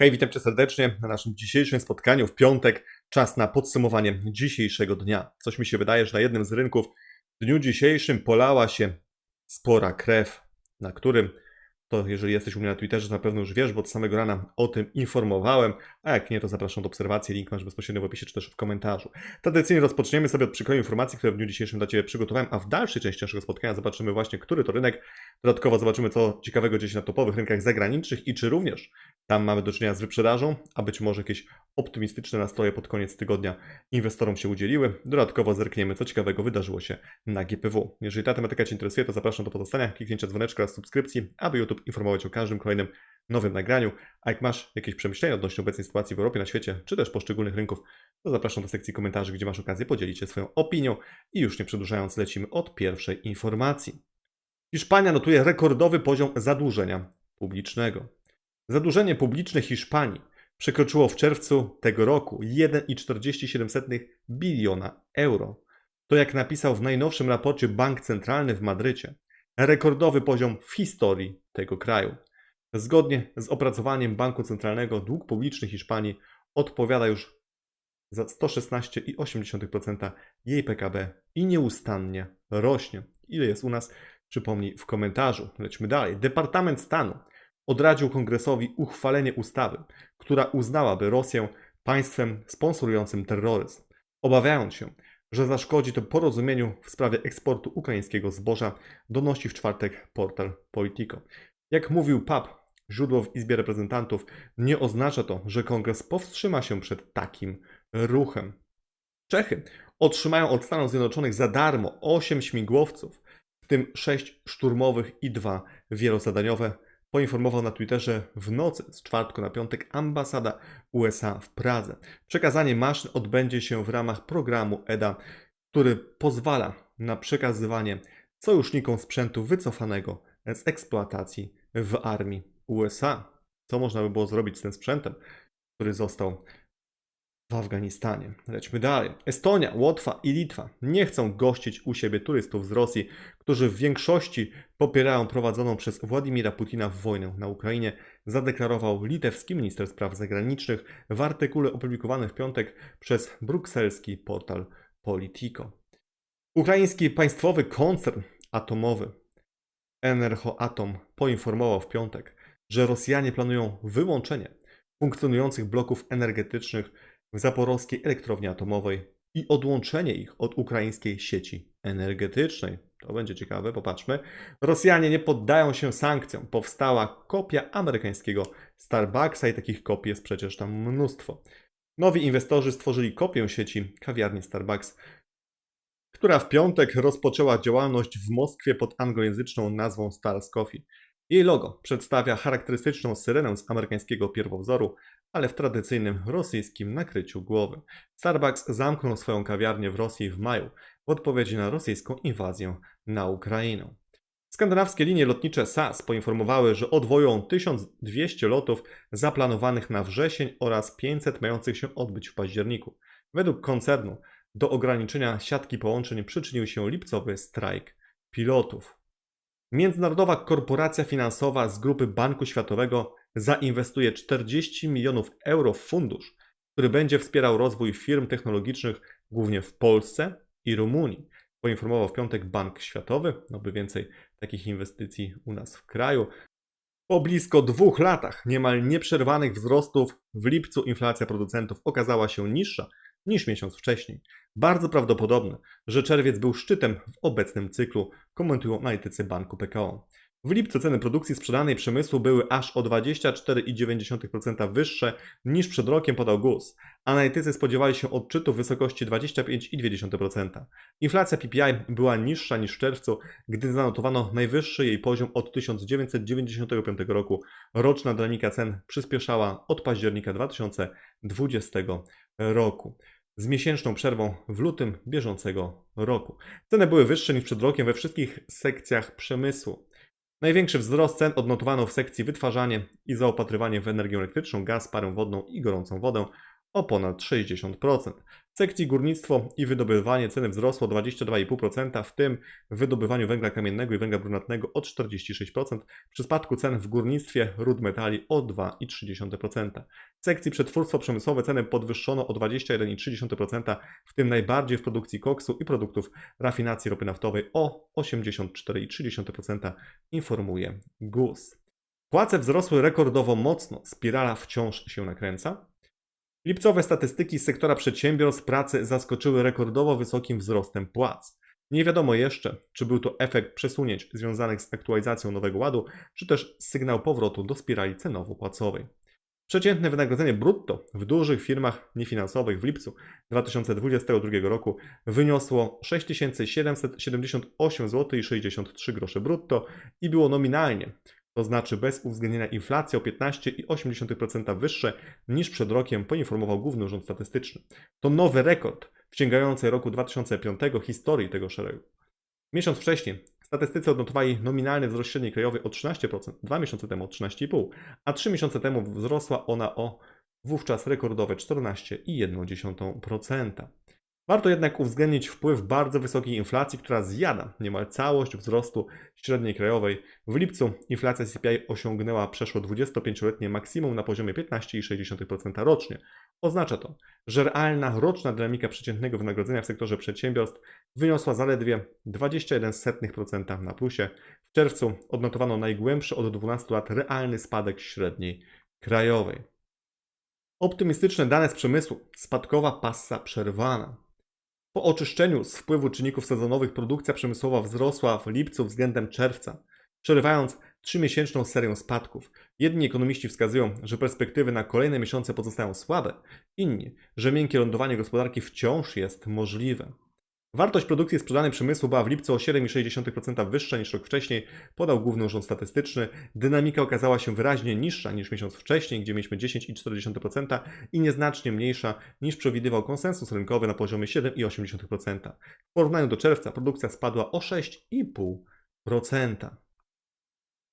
Hej, witam Cię serdecznie na naszym dzisiejszym spotkaniu w piątek. Czas na podsumowanie dzisiejszego dnia. Coś mi się wydaje, że na jednym z rynków w dniu dzisiejszym polała się spora krew, na którym to jeżeli jesteś u mnie na Twitterze, to na pewno już wiesz, bo od samego rana o tym informowałem, a jak nie, to zapraszam do obserwacji, link masz bezpośrednio w opisie, czy też w komentarzu. Tradycyjnie rozpoczniemy sobie od przykroju informacji, które w dniu dzisiejszym dla Ciebie przygotowałem, a w dalszej części naszego spotkania zobaczymy właśnie, który to rynek. Dodatkowo zobaczymy, co ciekawego dzieje się na topowych rynkach zagranicznych i czy również tam mamy do czynienia z wyprzedażą, a być może jakieś optymistyczne nastroje pod koniec tygodnia inwestorom się udzieliły. Dodatkowo zerkniemy, co ciekawego wydarzyło się na GPW. Jeżeli ta tematyka Cię interesuje, to zapraszam do pozostania, kliknięcia dzwoneczka oraz subskrypcji, aby YouTube informować o każdym kolejnym nowym nagraniu. A jak masz jakieś przemyślenia odnośnie obecnej sytuacji w Europie, na świecie, czy też poszczególnych rynków, to zapraszam do sekcji komentarzy, gdzie masz okazję podzielić się swoją opinią. I już nie przedłużając, lecimy od pierwszej informacji. Hiszpania notuje rekordowy poziom zadłużenia publicznego. Zadłużenie publiczne Hiszpanii przekroczyło w czerwcu tego roku 1,47 biliona euro. To jak napisał w najnowszym raporcie Bank Centralny w Madrycie, rekordowy poziom w historii tego kraju. Zgodnie z opracowaniem Banku Centralnego dług publiczny Hiszpanii odpowiada już za 116,8% jej PKB i nieustannie rośnie. Ile jest u nas? Przypomnij w komentarzu. Lećmy dalej. Departament Stanu odradził kongresowi uchwalenie ustawy, która uznałaby Rosję państwem sponsorującym terroryzm, obawiając się, że zaszkodzi to porozumieniu w sprawie eksportu ukraińskiego zboża, donosi w czwartek portal Politico. Jak mówił PAP, źródło w Izbie Reprezentantów, nie oznacza to, że kongres powstrzyma się przed takim ruchem. Czechy otrzymają od Stanów Zjednoczonych za darmo 8 śmigłowców, w tym 6 szturmowych i 2 wielozadaniowe, poinformował na Twitterze w nocy z czwartku na piątek ambasada USA w Pradze. Przekazanie maszyn odbędzie się w ramach programu EDA, który pozwala na przekazywanie sojusznikom sprzętu wycofanego z eksploatacji w armii USA. Co można by było zrobić z tym sprzętem, który został w Afganistanie. Lećmy dalej. Estonia, Łotwa i Litwa nie chcą gościć u siebie turystów z Rosji, którzy w większości popierają prowadzoną przez Władimira Putina wojnę na Ukrainie, zadeklarował litewski minister spraw zagranicznych w artykule opublikowanym w piątek przez brukselski portal Politico. Ukraiński państwowy koncern atomowy Enerhoatom poinformował w piątek, że Rosjanie planują wyłączenie funkcjonujących bloków energetycznych zaporowskiej elektrowni atomowej i odłączenie ich od ukraińskiej sieci energetycznej. To będzie ciekawe, popatrzmy. Rosjanie nie poddają się sankcjom. Powstała kopia amerykańskiego Starbucksa i takich kopii jest przecież tam mnóstwo. Nowi inwestorzy stworzyli kopię sieci kawiarni Starbucks, która w piątek rozpoczęła działalność w Moskwie pod anglojęzyczną nazwą Stars Coffee. Jej logo przedstawia charakterystyczną syrenę z amerykańskiego pierwowzoru, ale w tradycyjnym rosyjskim nakryciu głowy. Starbucks zamknął swoją kawiarnię w Rosji w maju w odpowiedzi na rosyjską inwazję na Ukrainę. Skandynawskie linie lotnicze SAS poinformowały, że odwoją 1200 lotów zaplanowanych na wrzesień oraz 500 mających się odbyć w październiku. Według koncernu do ograniczenia siatki połączeń przyczynił się lipcowy strajk pilotów. Międzynarodowa korporacja finansowa z grupy Banku Światowego zainwestuje 40 milionów euro w fundusz, który będzie wspierał rozwój firm technologicznych głównie w Polsce i Rumunii. Poinformował w piątek Bank Światowy, no by więcej takich inwestycji u nas w kraju. Po blisko dwóch latach niemal nieprzerwanych wzrostów w lipcu inflacja producentów okazała się niższa niż miesiąc wcześniej. Bardzo prawdopodobne, że czerwiec był szczytem w obecnym cyklu, komentują analitycy banku PKO. W lipcu ceny produkcji sprzedanej przemysłu były aż o 24,9% wyższe niż przed rokiem, podał GUS. Analitycy spodziewali się odczytu w wysokości 25,2%. Inflacja PPI była niższa niż w czerwcu, gdy zanotowano najwyższy jej poziom od 1995 roku. Roczna dynamika cen przyspieszała od października 2020 roku z miesięczną przerwą w lutym bieżącego roku. Ceny były wyższe niż przed rokiem we wszystkich sekcjach przemysłu. Największy wzrost cen odnotowano w sekcji wytwarzanie i zaopatrywanie w energię elektryczną, gaz, parę wodną i gorącą wodę o ponad 60%. W sekcji górnictwo i wydobywanie ceny wzrosło o 22,5%, w tym w wydobywaniu węgla kamiennego i węgla brunatnego o 46%, przy spadku cen w górnictwie ród metali o 2,3%. W sekcji przetwórstwo przemysłowe ceny podwyższono o 21,3%, w tym najbardziej w produkcji koksu i produktów rafinacji ropy naftowej o 84,3%, informuje GUS. Płace wzrosły rekordowo mocno, spirala wciąż się nakręca. Lipcowe statystyki z sektora przedsiębiorstw pracy zaskoczyły rekordowo wysokim wzrostem płac. Nie wiadomo jeszcze, czy był to efekt przesunięć związanych z aktualizacją Nowego Ładu, czy też sygnał powrotu do spirali cenowo-płacowej. Przeciętne wynagrodzenie brutto w dużych firmach niefinansowych w lipcu 2022 roku wyniosło 6778 zł 63 grosze brutto i było nominalnie, to znaczy bez uwzględnienia inflacji o 15,8% wyższe niż przed rokiem, poinformował Główny Urząd Statystyczny. To nowy rekord w sięgającej roku 2005 historii tego szeregu. Miesiąc wcześniej statystycy odnotowali nominalny wzrost średniej krajowej o 13%, dwa miesiące temu o 13,5%, a trzy miesiące temu wzrosła ona o wówczas rekordowe 14,1%. Warto jednak uwzględnić wpływ bardzo wysokiej inflacji, która zjada niemal całość wzrostu średniej krajowej. W lipcu inflacja CPI osiągnęła przeszło 25-letnie maksimum na poziomie 15,6% rocznie. Oznacza to, że realna roczna dynamika przeciętnego wynagrodzenia w sektorze przedsiębiorstw wyniosła zaledwie 21% na plusie. W czerwcu odnotowano najgłębszy od 12 lat realny spadek średniej krajowej. Optymistyczne dane z przemysłu. Spadkowa passa przerwana. Po oczyszczeniu z wpływu czynników sezonowych produkcja przemysłowa wzrosła w lipcu względem czerwca, przerywając trzymiesięczną serię spadków. Jedni ekonomiści wskazują, że perspektywy na kolejne miesiące pozostają słabe, inni, że miękkie lądowanie gospodarki wciąż jest możliwe. Wartość produkcji sprzedanej przemysłu była w lipcu o 7,6% wyższa niż rok wcześniej, podał Główny Urząd Statystyczny. Dynamika okazała się wyraźnie niższa niż miesiąc wcześniej, gdzie mieliśmy 10,4% i nieznacznie mniejsza niż przewidywał konsensus rynkowy na poziomie 7,8%. W porównaniu do czerwca produkcja spadła o 6,5%.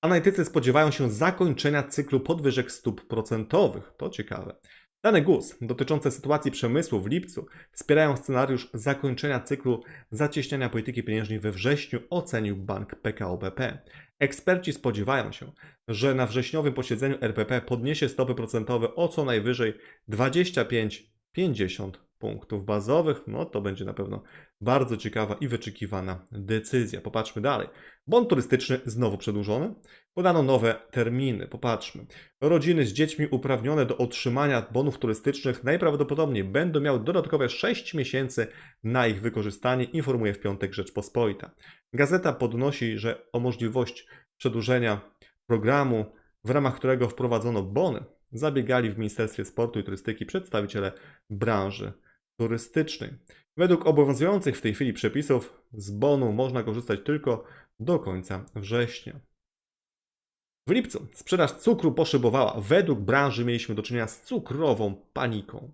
Analitycy spodziewają się zakończenia cyklu podwyżek stóp procentowych. To ciekawe. Dane GUS dotyczące sytuacji przemysłu w lipcu wspierają scenariusz zakończenia cyklu zacieśniania polityki pieniężnej we wrześniu, ocenił bank PKO BP. Eksperci spodziewają się, że na wrześniowym posiedzeniu RPP podniesie stopy procentowe o co najwyżej 25-50 punktów bazowych. No to będzie na pewno bardzo ciekawa i wyczekiwana decyzja. Popatrzmy dalej. Bon turystyczny znowu przedłużony. Podano nowe terminy. Popatrzmy. Rodziny z dziećmi uprawnione do otrzymania bonów turystycznych najprawdopodobniej będą miały dodatkowe 6 miesięcy na ich wykorzystanie, informuje w piątek Rzeczpospolita. Gazeta podnosi, że o możliwość przedłużenia programu, w ramach którego wprowadzono bony, zabiegali w Ministerstwie Sportu i Turystyki przedstawiciele branży turystycznej. Według obowiązujących w tej chwili przepisów z bonu można korzystać tylko do końca września. W lipcu sprzedaż cukru poszybowała. Według branży mieliśmy do czynienia z cukrową paniką.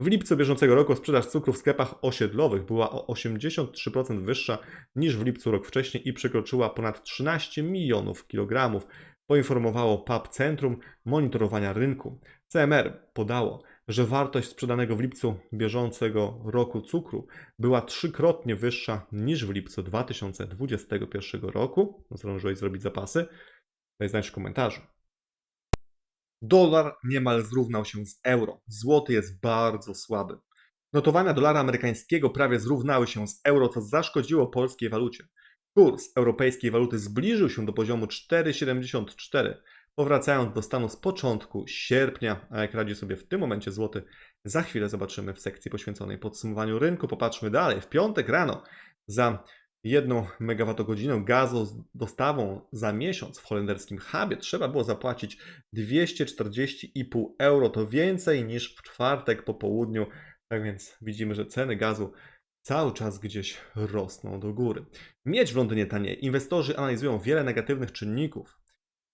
W lipcu bieżącego roku sprzedaż cukru w sklepach osiedlowych była o 83% wyższa niż w lipcu rok wcześniej i przekroczyła ponad 13 milionów kilogramów, poinformowało PAP Centrum Monitorowania Rynku. CMR podało, że wartość sprzedanego w lipcu bieżącego roku cukru była trzykrotnie wyższa niż w lipcu 2021 roku. Zdążyłeś zrobić zapasy? Daj znać w komentarzu. Dolar niemal zrównał się z euro. Złoty jest bardzo słaby. Notowania dolara amerykańskiego prawie zrównały się z euro, co zaszkodziło polskiej walucie. Kurs europejskiej waluty zbliżył się do poziomu 4,74, powracając do stanu z początku sierpnia, a jak radzi sobie w tym momencie złoty, za chwilę zobaczymy w sekcji poświęconej podsumowaniu rynku. Popatrzmy dalej. W piątek rano za 1 MWh gazu z dostawą za miesiąc w holenderskim hubie trzeba było zapłacić 240,5 euro. To więcej niż w czwartek po południu. Tak więc widzimy, że ceny gazu cały czas gdzieś rosną do góry. Miedź w Londynie tanieje. Inwestorzy analizują wiele negatywnych czynników.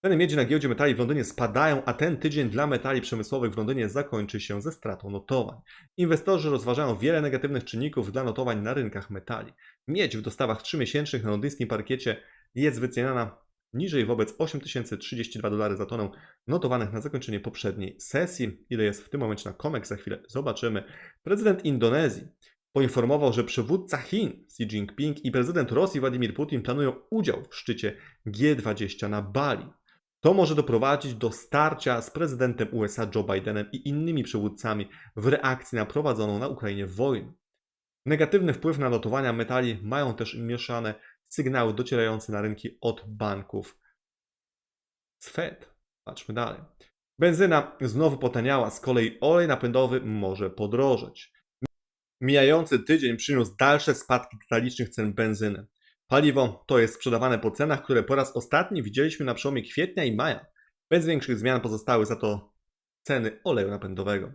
Ceny miedzi na giełdzie metali w Londynie spadają, a ten tydzień dla metali przemysłowych w Londynie zakończy się ze stratą notowań. Inwestorzy rozważają wiele negatywnych czynników dla notowań na rynkach metali. Miedź w dostawach 3-miesięcznych na londyńskim parkiecie jest wyceniana niżej wobec 8032 dolary za tonę notowanych na zakończenie poprzedniej sesji. Ile jest w tym momencie na COMEX, za chwilę zobaczymy. Prezydent Indonezji poinformował, że przywódca Chin Xi Jinping i prezydent Rosji Władimir Putin planują udział w szczycie G20 na Bali. To może doprowadzić do starcia z prezydentem USA Joe Bidenem i innymi przywódcami w reakcji na prowadzoną na Ukrainie wojnę. Negatywny wpływ na notowania metali mają też mieszane sygnały docierające na rynki od banków z Fed. Patrzmy dalej. Benzyna znowu potaniała, z kolei olej napędowy może podrożeć. Mijający tydzień przyniósł dalsze spadki detalicznych cen benzyny. Paliwo to jest sprzedawane po cenach, które po raz ostatni widzieliśmy na przełomie kwietnia i maja. Bez większych zmian pozostały za to ceny oleju napędowego.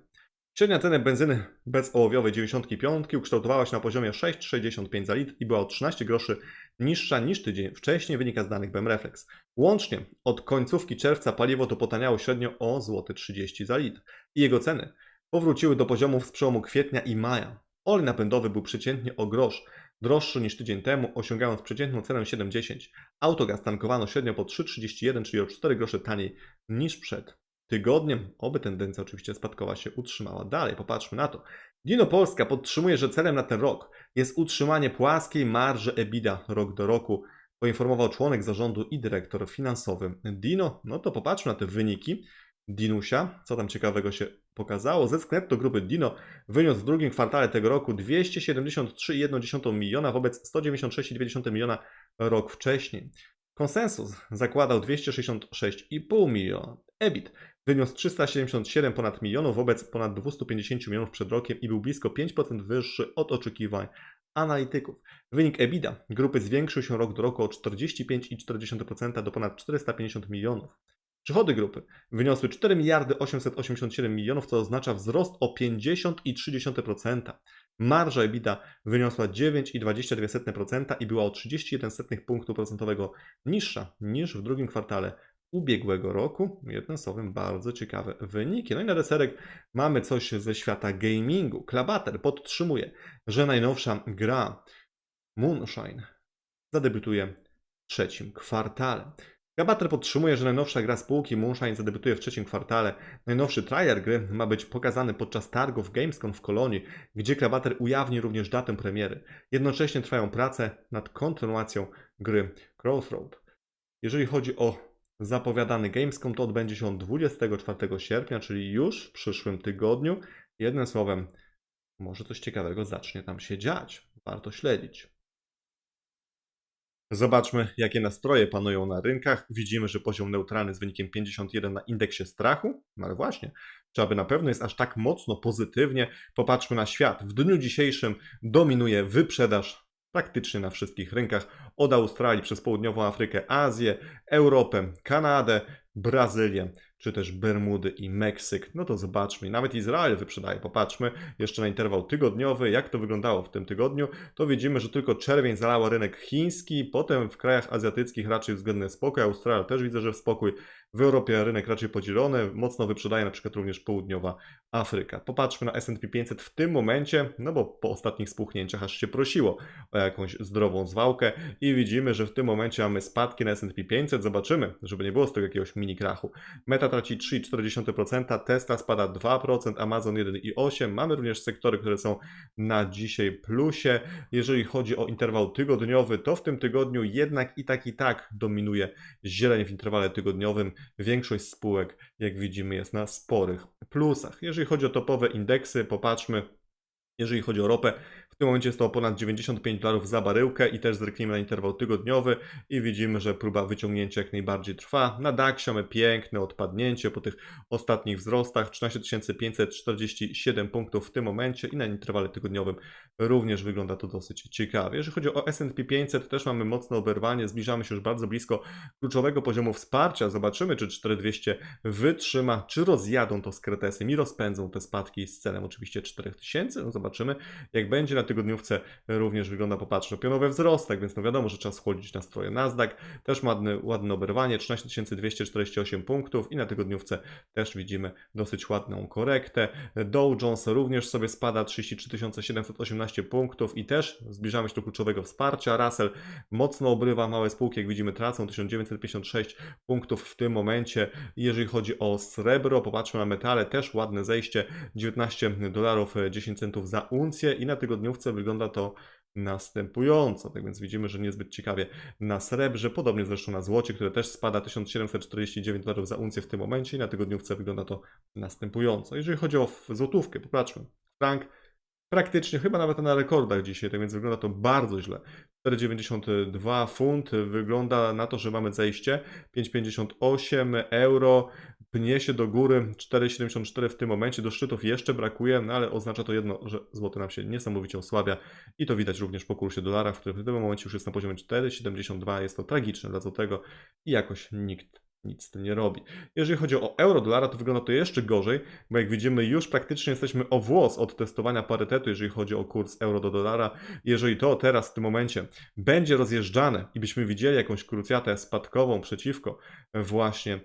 Średnia cena benzyny bezołowiowej 95 ukształtowała się na poziomie 6,65 za litr i była o 13 groszy niższa niż tydzień wcześniej, wynika z danych BM Reflex. Łącznie od końcówki czerwca paliwo to potaniało średnio o złoty 30 za litr i jego ceny powróciły do poziomów z przełomu kwietnia i maja. Olej napędowy był przeciętnie o grosz droższy niż tydzień temu, osiągając przeciętną cenę 7,10. Autogaz tankowano średnio po 3,31, czyli o 4 grosze taniej niż przed tygodniem. Oby tendencja oczywiście spadkowa się utrzymała. Dalej, popatrzmy na to. Dino Polska podtrzymuje, że celem na ten rok jest utrzymanie płaskiej marży EBITDA rok do roku, poinformował członek zarządu i dyrektor finansowy Dino. No to popatrzmy na te wyniki. Dinusia, co tam ciekawego się pokazało. Zysk netto grupy Dino wyniósł w drugim kwartale tego roku 273,1 miliona wobec 196,2 miliona rok wcześniej. Konsensus zakładał 266,5 miliona. EBIT wyniósł 377 ponad milionów wobec ponad 250 milionów przed rokiem i był blisko 5% wyższy od oczekiwań analityków. Wynik EBITDA grupy zwiększył się rok do roku o 45,4% do ponad 450 milionów. Przychody grupy wyniosły 4 miliardy 887 milionów, co oznacza wzrost o 50,3%. Marża EBITDA wyniosła 9,22% i była o 31 punktu procentowego niższa niż w drugim kwartale ubiegłego roku. Jednym słowem, bardzo ciekawe wyniki. No i na deserek mamy coś ze świata gamingu. Klabater podtrzymuje, że najnowsza gra Moonshine zadebiutuje w trzecim kwartale. Gabater podtrzymuje, że najnowsza gra spółki Moonshine zadebiutuje w trzecim kwartale. Najnowszy trailer gry ma być pokazany podczas targów Gamescom w Kolonii, gdzie Krabater ujawni również datę premiery. Jednocześnie trwają prace nad kontynuacją gry Crossroad. Jeżeli chodzi o zapowiadany Gamescom, to odbędzie się on 24 sierpnia, czyli już w przyszłym tygodniu. Jednym słowem, może coś ciekawego zacznie tam się dziać. Warto śledzić. Zobaczmy, jakie nastroje panują na rynkach. Widzimy, że poziom neutralny z wynikiem 51 na indeksie strachu. No ale właśnie, czy aby na pewno jest aż tak mocno pozytywnie? Popatrzmy na świat. W dniu dzisiejszym dominuje wyprzedaż praktycznie na wszystkich rynkach. Od Australii przez południową Afrykę, Azję, Europę, Kanadę, Brazylię czy też Bermudy i Meksyk. No to zobaczmy. Nawet Izrael wyprzedaje. Popatrzmy jeszcze na interwał tygodniowy, jak to wyglądało w tym tygodniu. To widzimy, że tylko czerwień zalała rynek chiński, potem w krajach azjatyckich raczej względny spokój. Australia też widzę, że w spokój. W Europie rynek raczej podzielony. Mocno wyprzedaje na przykład również południowa Afryka. Popatrzmy na S&P 500 w tym momencie, no bo po ostatnich spuchnięciach aż się prosiło o jakąś zdrową zwałkę i widzimy, że w tym momencie mamy spadki na S&P 500. Zobaczymy, żeby nie było z tego jakiegoś mini krachu. Meta traci 3,4%, Tesla spada 2%, Amazon 1,8%. Mamy również sektory, które są na dzisiaj plusie. Jeżeli chodzi o interwał tygodniowy, to w tym tygodniu jednak i tak i tak dominuje zieleń w interwale tygodniowym. Większość spółek, jak widzimy, jest na sporych plusach. Jeżeli chodzi o topowe indeksy, popatrzmy. Jeżeli chodzi o ropę, w tym momencie jest to ponad 95 dolarów za baryłkę i też zerknijmy na interwał tygodniowy i widzimy, że próba wyciągnięcia jak najbardziej trwa. Na DAX mamy piękne odpadnięcie po tych ostatnich wzrostach. 13 547 punktów w tym momencie i na interwale tygodniowym również wygląda to dosyć ciekawie. Jeżeli chodzi o S&P 500 też mamy mocne oberwanie, zbliżamy się już bardzo blisko kluczowego poziomu wsparcia. Zobaczymy, czy 4200 wytrzyma, czy rozjadą to z kretesem i rozpędzą te spadki z celem oczywiście 4000. No zobaczymy, jak będzie na tygodniówce również wygląda, popatrzmy, pionowe wzrost, tak więc no wiadomo, że trzeba schłodzić nastroje. Nasdaq też ładne, ładne oberwanie, 13 248 punktów i na tygodniówce też widzimy dosyć ładną korektę. Dow Jones również sobie spada 33 718 punktów i też zbliżamy się do kluczowego wsparcia. Russell mocno obrywa, małe spółki jak widzimy tracą 1956 punktów w tym momencie. Jeżeli chodzi o srebro, popatrzmy na metale, też ładne zejście 19 dolarów 10 centów za uncję i na tygodniówce wygląda to następująco. Tak więc widzimy, że niezbyt ciekawie na srebrze, podobnie zresztą na złocie, które też spada 1749 dolarów za uncję w tym momencie i na tygodniówce wygląda to następująco. Jeżeli chodzi o złotówkę, popatrzmy. Frank praktycznie chyba nawet na rekordach dzisiaj, tak więc wygląda to bardzo źle. 4,92 funt, wygląda na to, że mamy zejście 5,58 euro, pnie się do góry 4,74 w tym momencie, do szczytów jeszcze brakuje, no ale oznacza to jedno, że złoty nam się niesamowicie osłabia i to widać również po kursie dolara, w którym w tym momencie już jest na poziomie 4,72, jest to tragiczne dla złotego i jakoś nikt nic z tym nie robi. Jeżeli chodzi o euro dolara, to wygląda to jeszcze gorzej, bo jak widzimy, już praktycznie jesteśmy o włos od testowania parytetu, jeżeli chodzi o kurs euro do dolara. Jeżeli to teraz w tym momencie będzie rozjeżdżane i byśmy widzieli jakąś krucjatę spadkową przeciwko właśnie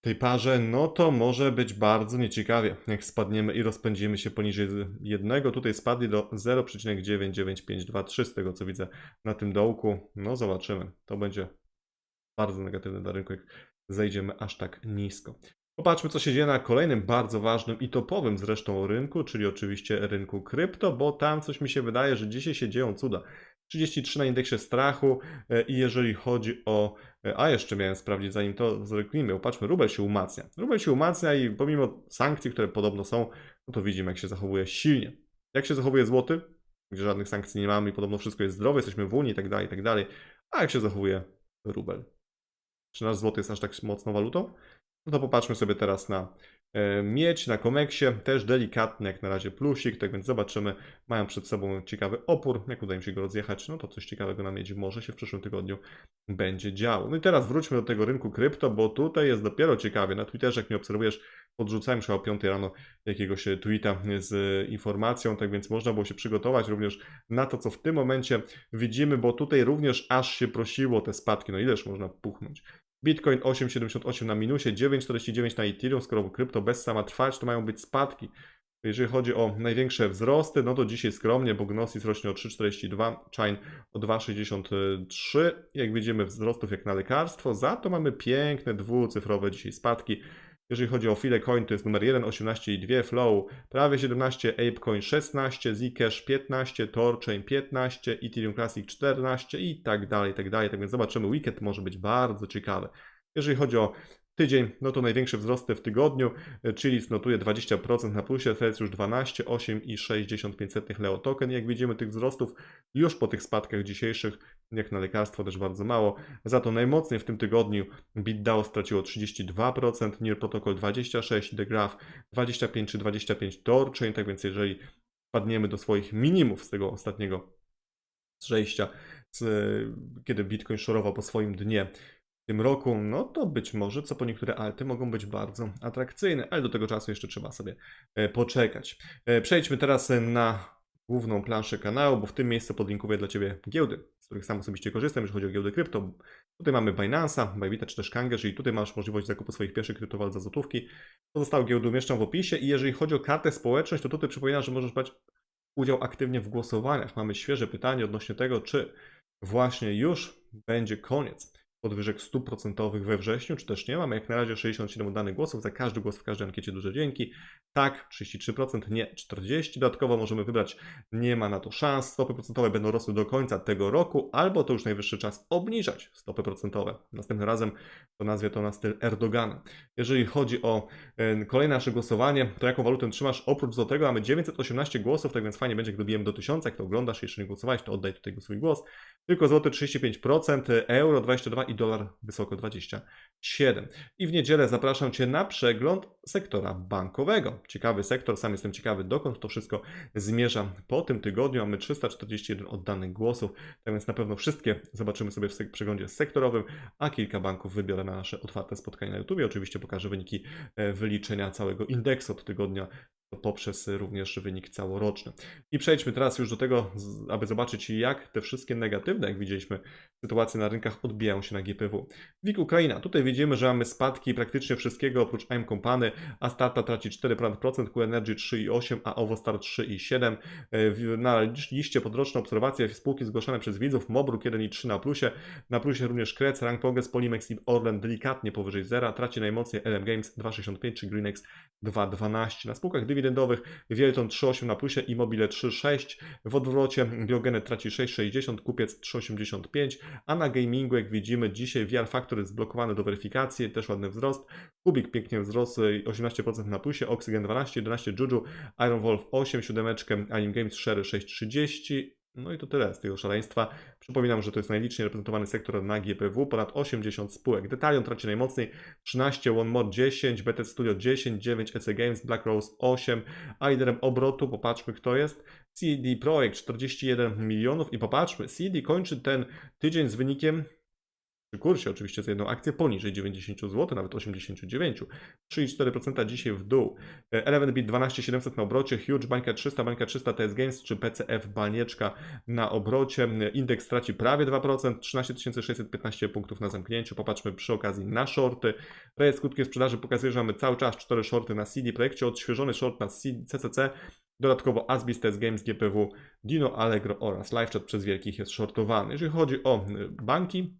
tej parze, no to może być bardzo nieciekawie, jak spadniemy i rozpędzimy się poniżej jednego. Tutaj spadli do 0,99523 z tego co widzę na tym dołku. No zobaczymy. To będzie bardzo negatywny dla rynku, jak zejdziemy aż tak nisko. Popatrzmy, co się dzieje na kolejnym bardzo ważnym i topowym zresztą rynku, czyli oczywiście rynku krypto, bo tam coś mi się wydaje, że dzisiaj się dzieją cuda. 33 na indeksie strachu e, i jeżeli chodzi o... e, A jeszcze miałem sprawdzić, zanim to zreklamimy. Popatrzmy, rubel się umacnia. Rubel się umacnia i pomimo sankcji, które podobno są, no to widzimy, jak się zachowuje silnie. Jak się zachowuje złoty, gdzie żadnych sankcji nie mamy i podobno wszystko jest zdrowe, jesteśmy w Unii i tak dalej, i tak dalej. A jak się zachowuje rubel? Czy nasz złoty jest aż tak mocną walutą? No to popatrzmy sobie teraz na e, miedź, na komeksie, też delikatny jak na razie plusik, tak więc zobaczymy, mają przed sobą ciekawy opór, jak uda im się go rozjechać, no to coś ciekawego na miedzi może się w przyszłym tygodniu będzie działo. No i teraz wróćmy do tego rynku krypto, bo tutaj jest dopiero ciekawie, na Twitterze jak mnie obserwujesz, podrzucałem się o 5 rano jakiegoś tweeta z informacją, tak więc można było się przygotować również na to, co w tym momencie widzimy, bo tutaj również aż się prosiło te spadki, no ileż można puchnąć. Bitcoin 8,78 na minusie, 9,49 na Ethereum, skoro krypto bez sama trwać, to mają być spadki. Jeżeli chodzi o największe wzrosty, no to dzisiaj skromnie, bo Gnosis rośnie o 3,42, Chain o 2,63. Jak widzimy wzrostów jak na lekarstwo, za to mamy piękne dwucyfrowe dzisiaj spadki. Jeżeli chodzi o Filecoin, to jest numer 1, 18,2, Flow prawie 17, Apecoin 16, Zcash 15, Torchain 15, Ethereum Classic 14 i tak dalej, i tak dalej. Tak więc zobaczymy, weekend może być bardzo ciekawy. Jeżeli chodzi o tydzień, no to największe wzrosty w tygodniu, czyli notuje 20% na plusie, Fed już 12, 8,65 Leo Token. Jak widzimy tych wzrostów już po tych spadkach dzisiejszych, jak na lekarstwo też bardzo mało. Za to najmocniej w tym tygodniu BitDAO straciło 32%, Near Protocol 26, The Graph 25 czy 25 Torchain, tak więc jeżeli padniemy do swoich minimów z tego ostatniego zejścia, z, kiedy Bitcoin szorował po swoim dnie w tym roku, no to być może co po niektóre alty mogą być bardzo atrakcyjne, ale do tego czasu jeszcze trzeba sobie e, poczekać. E, Przejdźmy teraz na główną planszę kanału, bo w tym miejscu podlinkuję dla Ciebie giełdy, których sam osobiście korzystam, jeżeli chodzi o giełdy krypto. Tutaj mamy Binance'a, Bybita czy też Kangę, czyli tutaj masz możliwość zakupu swoich pierwszych kryptowalut za złotówki. Pozostałe giełdy umieszczam w opisie i jeżeli chodzi o kartę społeczność, to tutaj przypominam, że możesz brać udział aktywnie w głosowaniach. Mamy świeże pytanie odnośnie tego, czy właśnie już będzie koniec podwyżek 100% we wrześniu, czy też nie. Mamy jak na razie 67 oddanych głosów, za każdy głos w każdej ankiecie duże dzięki. Tak, 33%, nie 40%. Dodatkowo możemy wybrać, nie ma na to szans. Stopy procentowe będą rosły do końca tego roku, albo to już najwyższy czas obniżać stopy procentowe. Następnym razem to nazwie to na styl Erdogana. Jeżeli chodzi o e, kolejne nasze głosowanie, to jaką walutę trzymasz? Oprócz złotego mamy 918 głosów, tak więc fajnie będzie, gdy bijemy do 1000. Jak to oglądasz, jeszcze nie głosowałeś, to oddaj tutaj swój głos. Tylko złoty 35%, euro 22 i dolar wysoko 27. I w niedzielę zapraszam Cię na przegląd sektora bankowego. Ciekawy sektor, sam jestem ciekawy, dokąd to wszystko zmierza. Po tym tygodniu mamy 341 oddanych głosów, tak więc na pewno wszystkie zobaczymy sobie w przeglądzie sektorowym, a kilka banków wybiorę na nasze otwarte spotkanie na YouTube. Oczywiście pokażę wyniki e, wyliczenia całego indeksu od tygodnia poprzez również wynik całoroczny. I przejdźmy teraz już do tego, aby zobaczyć, jak te wszystkie negatywne, jak widzieliśmy, sytuacje na rynkach odbijają się na GPW. WIG Ukraina. Tutaj widzimy, że mamy spadki praktycznie wszystkiego oprócz AM Company. Astarta traci 4%, Q Energy 3,8%, a Ovostar 3,7%. E, w- Na liście podroczne obserwacje spółki zgłoszone przez widzów Mobruk 1,3 na plusie. Na plusie również Krec, Rank Progress, Polimex i Orlen delikatnie powyżej zera. Traci najmocniej LM Games 2,65 czy Greenex 2,12. Na spółkach dywidendowych Wielton 3,8 na plusie, Immobile 3,6. W odwrocie Biogenet traci 6,60, Kupiec 3,85, a na gamingu, jak widzimy, dzisiaj VR Factor jest zblokowany do weryfikacji, też ładny wzrost. Kubik pięknie wzrósł, y, 18% na plusie, Oxygen 12, 11 Juju, Iron Wolf 8, 7, Anim Games Share 6,30. No i to tyle z tego szaleństwa. Przypominam, że to jest najliczniej reprezentowany sektor na GPW, ponad 80 spółek. Detalion traci najmocniej 13, One More 10, BT Studio 10, 9 EC Games, Black Rose 8, a liderem obrotu, popatrzmy kto jest, CD Projekt 41 milionów i popatrzmy, CD kończy ten tydzień z wynikiem kursie oczywiście za jedną akcję poniżej 90 zł, nawet 89, 3,4% dzisiaj w dół. Eleven Bit 12700 na obrocie, Huge Bańka 300, Bańka 300 TS Games czy PCF Banieczka na obrocie. Indeks traci prawie 2%, 13615 punktów na zamknięciu. Popatrzmy przy okazji na shorty. Rejestr krótkiej sprzedaży pokazuje, że mamy cały czas 4 shorty na CD Projekcie, odświeżony short na CCC, Dodatkowo Asbis, TS Games, GPW, Dino, Allegro oraz LiveChat przez wielkich jest shortowany. Jeżeli chodzi o y, banki,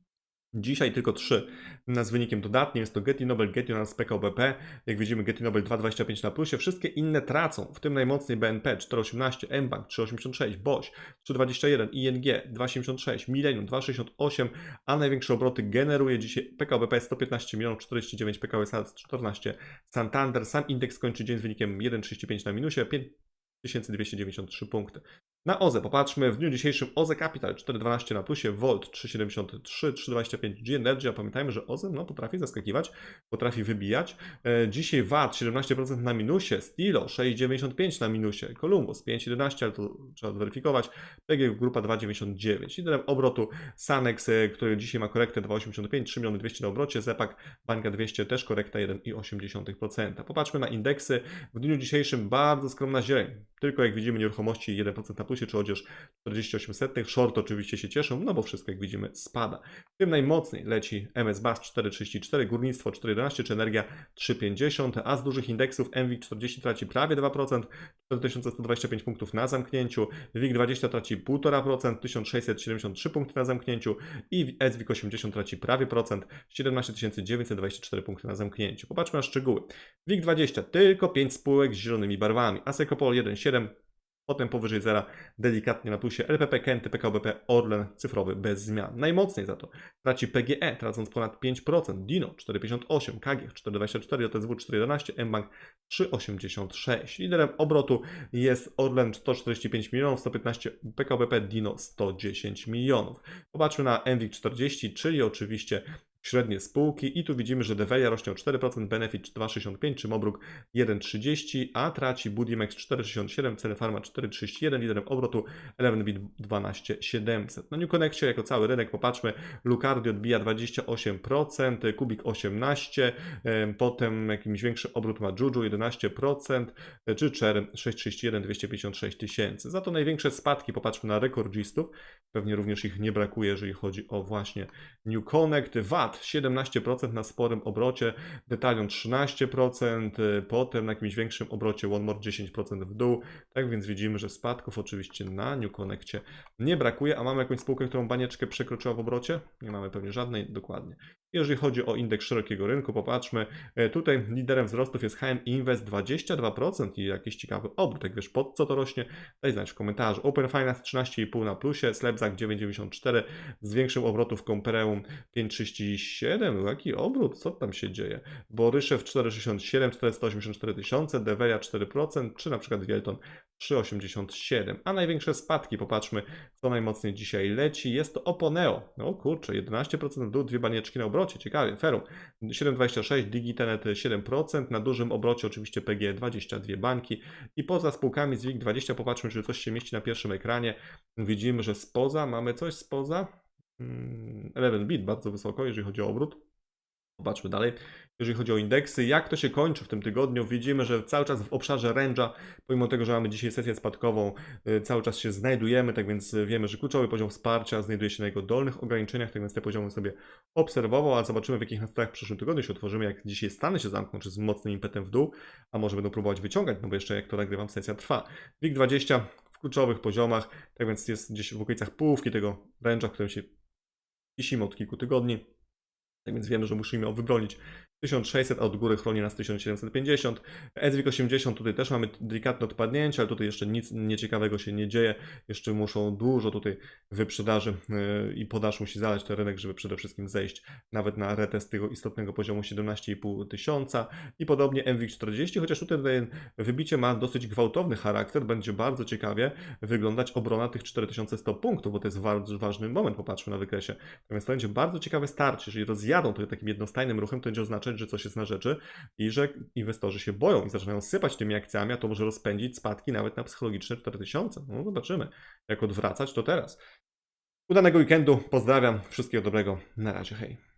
Dzisiaj tylko trzy z wynikiem dodatnim. Jest to Getty Nobel, Getty oraz PKBP. Jak widzimy, Getty Nobel 2,25 na plusie. Wszystkie inne tracą, w tym najmocniej BNP 4,18, mBank 3,86, BOŚ 3,21, ING 2,76, Millennium 2,68, a największe obroty generuje dzisiaj PKBP 115 milionów 49, PKB Santander 14, Santander. Sam indeks kończy dzień z wynikiem 1,35 na minusie, 5293 punkty. Na OZE popatrzmy, w dniu dzisiejszym OZE Capital 4,12 na plusie, Volt 3,73, 3,25 G Energy, a pamiętajmy, że OZE no, potrafi zaskakiwać, potrafi wybijać. E, dzisiaj VAT 17% na minusie, Stilo 6,95 na minusie, Columbus 5,11, ale to trzeba zweryfikować, PGF Grupa 2,99. Liderem obrotu Sanex, e, który dzisiaj ma korektę 2,85, 3 miliony 200 na obrocie, Zepak Banka 200 też korekta 1,8%. Popatrzmy na indeksy. W dniu dzisiejszym bardzo skromna zieleń. Tylko jak widzimy nieruchomości 1% na plusie, czy odzież 48 setnych. Short oczywiście się cieszą, no bo wszystko jak widzimy spada. Tym najmocniej leci MS BAS 4,34, górnictwo 4,11 czy energia 3,50, a z dużych indeksów MWIG 40 traci prawie 2%, 4125 punktów na zamknięciu, WIG 20 traci 1,5%, 1673 punkty na zamknięciu i SWIG 80 traci prawie procent, 17924 punkty na zamknięciu. Popatrzmy na szczegóły. WIG 20 tylko 5 spółek z zielonymi barwami, Asecopol 1,7 Potem powyżej zera delikatnie na plusie LPP, Kenty, PKBP, Orlen cyfrowy bez zmian. Najmocniej za to traci PGE, tracąc ponad 5%, Dino 4,58, KG 4,24, JSW 4,11, mBank 3,86. Liderem obrotu jest Orlen 145 milionów, 115 PKBP, Dino 110 milionów. Popatrzmy na MWIG 40, czyli oczywiście średnie spółki i tu widzimy, że Develia rośnie o 4%, Benefit 2,65 czy Mobruk 1,30, a traci Budimex 4,67, Cenefarma 4,31, liderem obrotu Elevenbit 12,700. Na New Connectie jako cały rynek popatrzmy, Lucardi odbija 28%, Kubik 18%, em, potem jakimś większy obrót ma Juju 11%, e, czy Cher 6,31, 256 tysięcy. Za to największe spadki popatrzmy na rekordzistów, pewnie również ich nie brakuje, jeżeli chodzi o właśnie New Connect, VAT 17% na sporym obrocie, Detalion 13%, y, potem na jakimś większym obrocie One More 10% w dół. Tak więc widzimy, że spadków oczywiście na New Connectie nie brakuje, a mamy jakąś spółkę, którą banieczkę przekroczyła w obrocie? Nie mamy pewnie żadnej, dokładnie. Jeżeli chodzi o indeks szerokiego rynku, popatrzmy, e, tutaj liderem wzrostów jest HM Invest 22% i jakiś ciekawy obrót. Jak wiesz, pod co to rośnie, daj znać w komentarzu. Open Finance 13,5 na plusie, Slabzack 9,94 z większym obrotów Compereum 5,37. Jaki obrót? Co tam się dzieje? Boryszew 4,67, 484 tysiące, Deveria 4%, czy na przykład Wielton 3,87. A największe spadki, popatrzmy, co najmocniej dzisiaj leci. Jest to Oponeo. No kurczę, 11% w dół, dwie banieczki na obrocie. Ciekawie. Ferum 7,26, Digitenet 7%. Na dużym obrocie oczywiście PG 22 banki. I poza spółkami z WIG20 popatrzmy, czy coś się mieści na pierwszym ekranie. Widzimy, że spoza mamy coś spoza. Mm, Eleven bit bardzo wysoko, jeżeli chodzi o obrót. Zobaczmy dalej. Jeżeli chodzi o indeksy, jak to się kończy w tym tygodniu, widzimy, że cały czas w obszarze range'a, pomimo tego, że mamy dzisiaj sesję spadkową, y, cały czas się znajdujemy, tak więc wiemy, że kluczowy poziom wsparcia znajduje się na jego dolnych ograniczeniach, tak więc te poziomy sobie obserwował, a zobaczymy w jakich nastrojach w przyszłym tygodniu się otworzymy, jak dzisiaj Stany się zamkną, czy z mocnym impetem w dół, a może będą próbować wyciągać, no bo jeszcze jak to nagrywam, sesja trwa. WIG20 w kluczowych poziomach, tak więc jest gdzieś w okolicach połówki tego range'a, w którym się pisimy od kilku tygodni. Tak więc wiemy, że musimy ją wybronić 1600, a od góry chroni nas 1750. SWIG 80 tutaj też mamy delikatne odpadnięcie, ale tutaj jeszcze nic nieciekawego się nie dzieje. Jeszcze muszą dużo tutaj wyprzedaży yy, i podaż musi zalać ten rynek, żeby przede wszystkim zejść nawet na retest tego istotnego poziomu 17,5 tysiąca. I podobnie MWIG 40, chociaż tutaj wybicie ma dosyć gwałtowny charakter. Będzie bardzo ciekawie wyglądać obrona tych 4100 punktów, bo to jest wa- ważny moment, popatrzmy na wykresie. Natomiast to będzie bardzo ciekawe starcie. Jeżeli rozjadą to takim jednostajnym ruchem, to będzie oznaczać, że coś jest na rzeczy i że inwestorzy się boją i zaczynają sypać tymi akcjami, a to może rozpędzić spadki nawet na psychologiczne 4000. No zobaczymy. Jak odwracać, to teraz. Udanego weekendu. Pozdrawiam. Wszystkiego dobrego. Na razie. Hej.